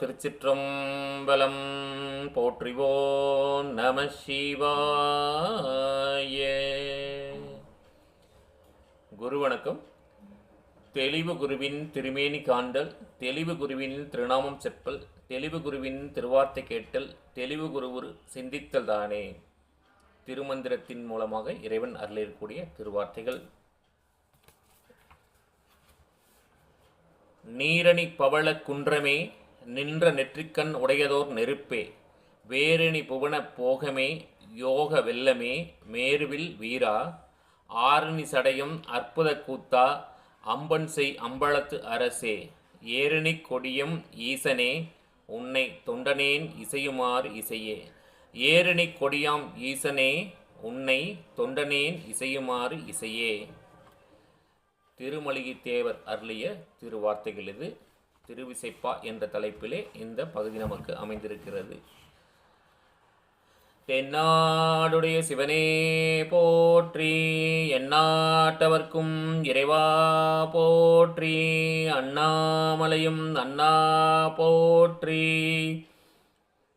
திருச்சிற்றம்பலம். போற்றிவோம் நம சிவாய. குரு வணக்கம். தெளிவு குருவின் திருமேனி காண்டல் தெளிவு குருவின் திருநாமம் செப்பல் தெளிவு குருவின் திருவார்த்தை கேட்டல் தெளிவு குருவுரு சிந்தித்தல் தானே. திருமந்திரத்தின் மூலமாக இறைவன் அருளிருக்கூடிய திருவார்த்தைகள். நீரணி பவள குன்றமே நின்ற நெற்றிக்கண் உடையதோர் நெருப்பே. வேரணி புவன போகமே யோக வெல்லமே மேருவில் வீரா. ஆரணி சடையும் அற்புத கூத்தா அம்பன் செய் அம்பலத்து அரசே. ஏரணி கொடியும் ஈசனே உன்னை தொண்டனேன் இசையுமாறு இசையே. ஏரணி கொடியாம் ஈசனே உன்னை தொண்டனேன் இசையுமாறு இசையே. திருமலிகை தேவர் அருளிய திருவார்த்தைகள் இது. திருவிசைப்பா என்ற தலைப்பிலே இந்த பகுதி நமக்கு அமைந்திருக்கிறது. தென்னாடுடைய சிவனே போற்றி எந்நாட்டவர்க்கும் இறைவா போற்றி அண்ணாமலையும் அண்ணா போற்றி.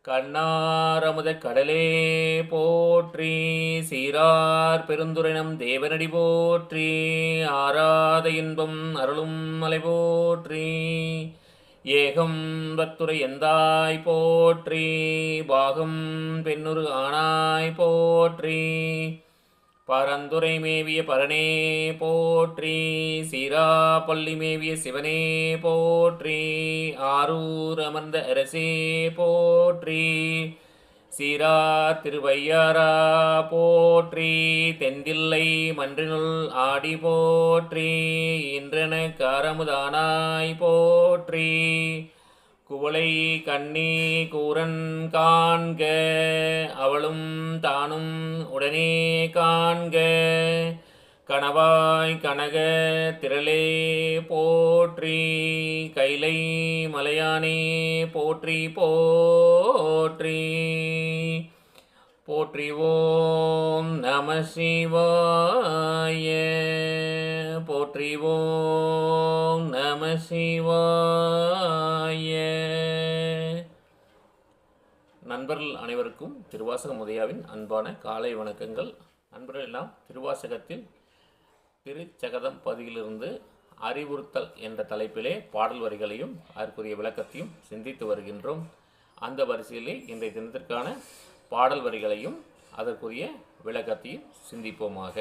கண்ணாரமுத கடலே போற்றி சீரார் பெருந்துரைனம் தேவனடி போற்றி ஆராத இன்பம் அருளும் மலை போற்றி ஏகம் பத்துரை எந்தாய் போற்றி பாகம் பெண்ணுரு ஆனாய் போற்றி பரந்துரை மேவிய பரனே போற்றி சிராப்பள்ளி மேவிய சிவனே போற்றி ஆரூர் அமர்ந்த அரசே போற்றி சீரா திருவையாரா போற்றி தெந்தில்லை மன்றினுள் ஆடி போற்றி இன்றன காரமுதானாய் போற்றி குவளை கண்ணி கூரன் காண்க அவளும் தானும் உடனே காண்க. கணவாய் கனக திரளே போற்றி கைலை மலையானே போற்றி போற்றி. போற்றிவோம் நம சிவாய. போற்றிவோம் நம சிவாய. நண்பர்கள் அனைவருக்கும் திருவாசக உதயாவின் அன்பான காலை வணக்கங்கள். நண்பர்கள் எல்லாம் திருவாசகத்தில் திருச்சகதம் பதியிலிருந்து அறிவுறுத்தல் என்ற தலைப்பிலே பாடல் வரிகளையும் அதற்குரிய விளக்கத்தையும் சிந்தித்து வருகின்றோம். அந்த வரிசையிலே இன்றைய தினத்திற்கான பாடல் வரிகளையும் அதற்குரிய விளக்கத்தையும் சிந்திப்போமாக.